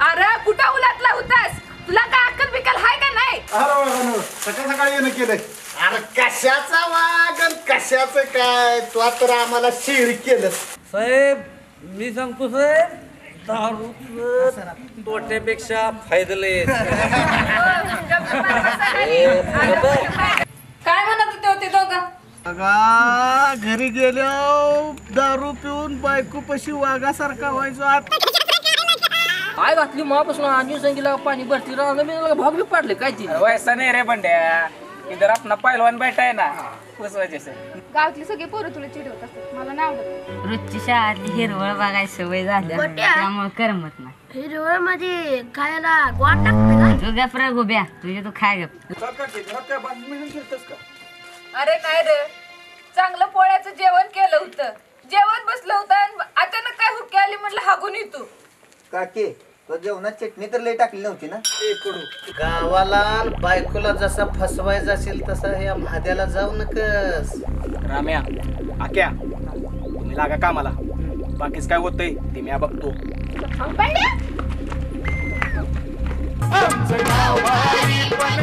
अरे कुठं उलातला होतास? तुला काय अक्कल बिकल हाय का नाही? अरे सकाळ सकाळी येणं केलंय. अरे कशाचा वाघ आणि कशाचं काय? तू तर आम्हाला शेर केलं. साहेब मी सांगतो साहेब दारू तोट्यापेक्षा फायदले काय म्हणत होते होते दोघं? बघा घरी गेलो दारू पिऊन बायको पशी वाघासारखा व्हायचो. आत काय घातली मापासून आणि संगीला पाणी भरती राहणं मी भाग बी पाडले काय ती? वैसा नहीं रे बंड्या. इधर अपना पहलवान बैठा है ना उस वजह से. गावातली सगळी पोरं तुला चिडवत असतात. मला नाही आवडत. रोजची शाळातली हिरवळ बघायची सवय झाली त्यामुळे करमत नाही. हिरवळमध्ये खायला गोड टाकते का? तू गप रे गोब्या तुझे तू खाय गप. अरे नाही रे. चांगलं पोळ्याचं जेवण केलं होतं. जेवण बसलं होतं आणि अचानक काय हुक्की आली म्हटलं हागून येतो काके तो जेवणात चटणी तर लई टाकली नव्हती ना? गावाला बायकोला जसा फसवायचा असेल तसा या म्हाद्याला जाऊ नकस. राम्या आक्या तुम्ही लागा कामाला. बाकीच काय होतंय ते मी बघतो. पण